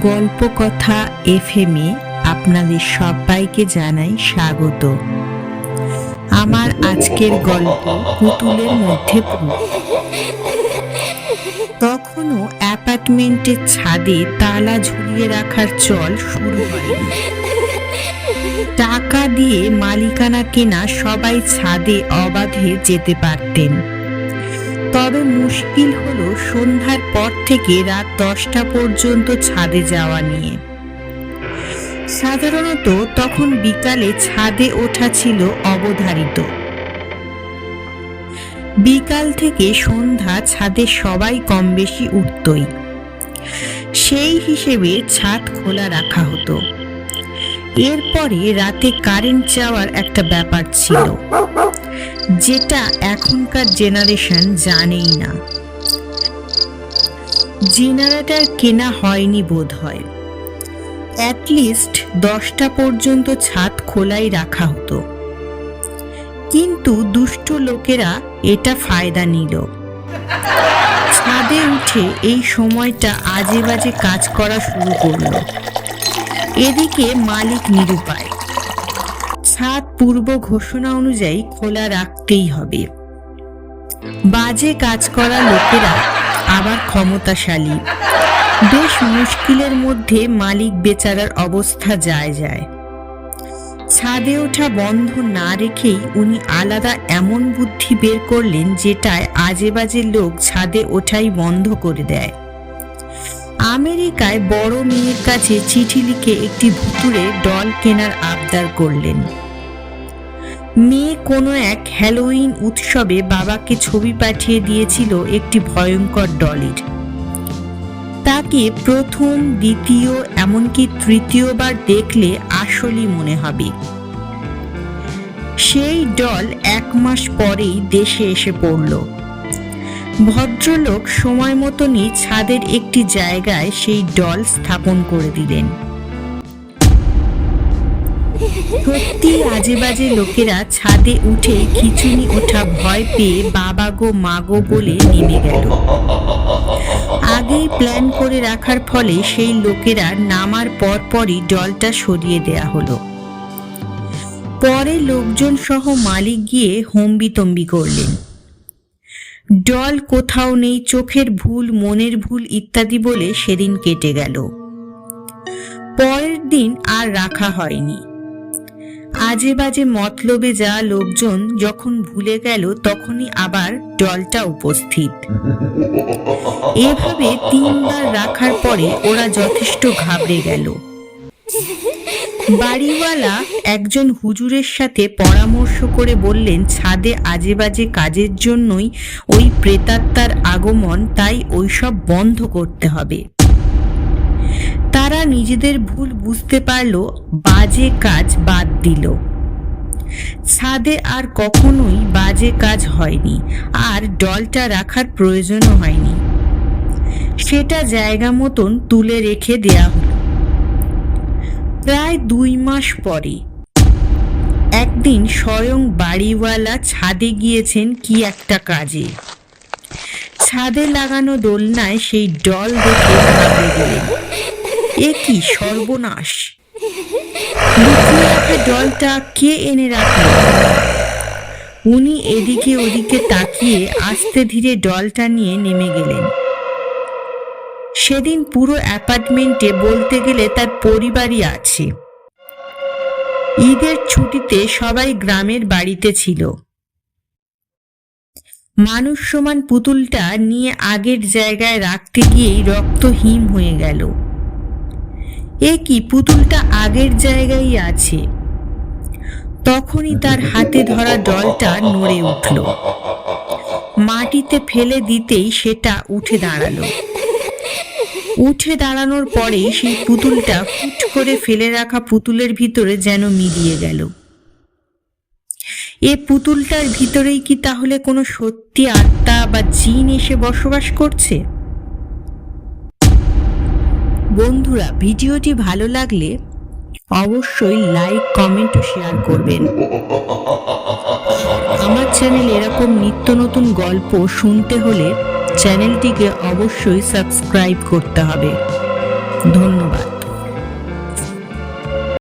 গল্প কথা এফএমে আপনাদের সবাইকে জানাই স্বাগত। আমার আজকের গল্প পুতুলের মধ্যে। তখনও অ্যাপার্টমেন্টের ছাদে তালা ঝুলিয়ে রাখার চল শুরু হয় টাকা দিয়ে মালিকানা কেনা সবাই ছাদে অবাধে যেতে পারতেন। তবে মুশকিল হলো সন্ধ্যার পর থেকে রাত দশটা পর্যন্ত ছাদে যাওয়া নিয়ে। সাধারণত তখন বিকালে ছাদে ওঠা ছিল অবধারিত। বিকাল থেকে সন্ধ্যা ছাদে সবাই কম বেশি উঠতই। সেই হিসেবে ছাদ খোলা রাখা হতো। এরপরে রাতে কারেন্ট যাওয়ার একটা ব্যাপার ছিল, যেটা এখনকার জেনারেশন জানেই না। জেনারেটার কেনা হয়নি বোধ হয় অ্যাটলিস্ট দশটা পর্যন্ত ছাদ খোলাই রাখা হতো। কিন্তু দুষ্ট লোকেরা এটা ফায়দা নিল। ছাদে উঠে এই সময়টা আজে বাজে কাজ করা শুরু করল। এদিকে মালিক নিরুপায়। ছাদ পূর্ব ঘোষণা অনুযায়ী খোলা রাখতেই হবে। বাজে কাজ করা লোকেরা আবার ক্ষমতাশালী। বেশ মুশকিলের মধ্যে মালিক বেচারার অবস্থা যায় যায়। ছাদে ওঠা বন্ধ না রেখেই উনি আলাদা এমন বুদ্ধি বের করলেন যেটায় আজে বাজে লোক ছাদে ওঠাই বন্ধ করে দেয়। আমেরিকায় বড় মেয়ের কাছে চিঠি লিখে একটি ভুতুরে ডল কেনার আবদার করলেন। মেয়ে কোনো এক হ্যালোইন উৎসবে বাবাকে ছবি পাঠিয়ে দিয়েছিল একটি ভয়ঙ্কর ডলের। তাকে প্রথম, দ্বিতীয়, এমনকি তৃতীয়বার দেখলে আসলই মনে হবে। সেই ডল এক মাস পরেই দেশে এসে পড়ল। ভদ্রলোক সময় মতনই ছাদের একটি জায়গায় সেই ডল স্থাপন করে দিলেন। সত্যি আজে বাজে লোকেরা ছাদে উঠে খিচুনি ওঠা ভয় পেয়ে বাবা গো, মা গো বলে নেমে গেল। আগেই প্ল্যান করে রাখার ফলে সেই লোকেরা নামার পর পরই ডলটা সরিয়ে দেয়া হলো। পরে লোকজন সহ মালিক গিয়ে হম্বিতম্বি করলেন। ডল কোথাও নেই, চোখের ভুল, মনের ভুল ইত্যাদি বলে সেদিন কেটে গেল। পরের দিন আর রাখা হয়নি। আজে বাজে মতলবে যা লোকজন যখন ভুলে গেল, তখনই আবার ডলটা উপস্থিত। এভাবে তিনবার রাখার পরে ওরা যথেষ্ট ঘাবড়ে গেল। বাড়িওয়ালা একজন হুজুরের সাথে পরামর্শ করে বললেন, ছাদে আজে বাজে কাজের জন্যই ওই প্রেতাত্মার আগমন, তাই ওইসব বন্ধ করতে হবে। তারা নিজেদের ভুল বুঝতে পারল, বাজে কাজ বাদ দিল। ছাদে আর কখনোই বাজে কাজ হয়নি, আর ডলটা রাখার প্রয়োজনও হয়নি। সেটা জায়গা মতন তুলে রেখে দেয়া হলো। প্রায় দুই মাস পরে একদিন স্বয়ং বাড়িওয়ালা ছাদে গিয়েছেন কি একটা কাজে। ছাদে লাগানো দোলনায় সেই ডল দেখে গেলেন, এ কি সর্বনাশ! রাখা ডলটা কে এনে রাখল? উনি এদিকে ওদিকে তাকিয়ে আস্তে ধীরে ডলটা নিয়ে নেমে গেলেন। সেদিন পুরো অ্যাপার্টমেন্টে বলতে গেলে তার পরিবারই আছে। ঈদের ছুটিতে সবাই গ্রামের বাড়িতে ছিল। মানুষ সমান পুতুলটা নিয়ে আগের জায়গায় রাখতে গিয়েই রক্ত হিম হয়ে গেল। এ কি, পুতুলটা আগের জায়গায় আছে? তখনই তার হাতে ধরা ডলটা নড়ে উঠল। মাটিতে ফেলে দিতেই সেটা উঠে দাঁড়াল। উঠে দাঁড়ানোর পরে সেই পুতুলটা হুট করে ফেলে রাখা পুতুলের ভিতরে যেন মিলিয়ে গেল। এ পুতুলটার ভিতরেই কি তাহলে কোনো সত্যি আত্মা বা জিন এসে বসবাস করছে? বন্ধুরা, ভিডিওটি ভালো লাগলে অবশ্যই লাইক, কমেন্ট ও শেয়ার করবেন। আমার চ্যানেল এরকম নিত্য নতুন গল্প শুনতে হলে চ্যানেলটিকে অবশ্যই সাবস্ক্রাইব করতে হবে। ধন্যবাদ।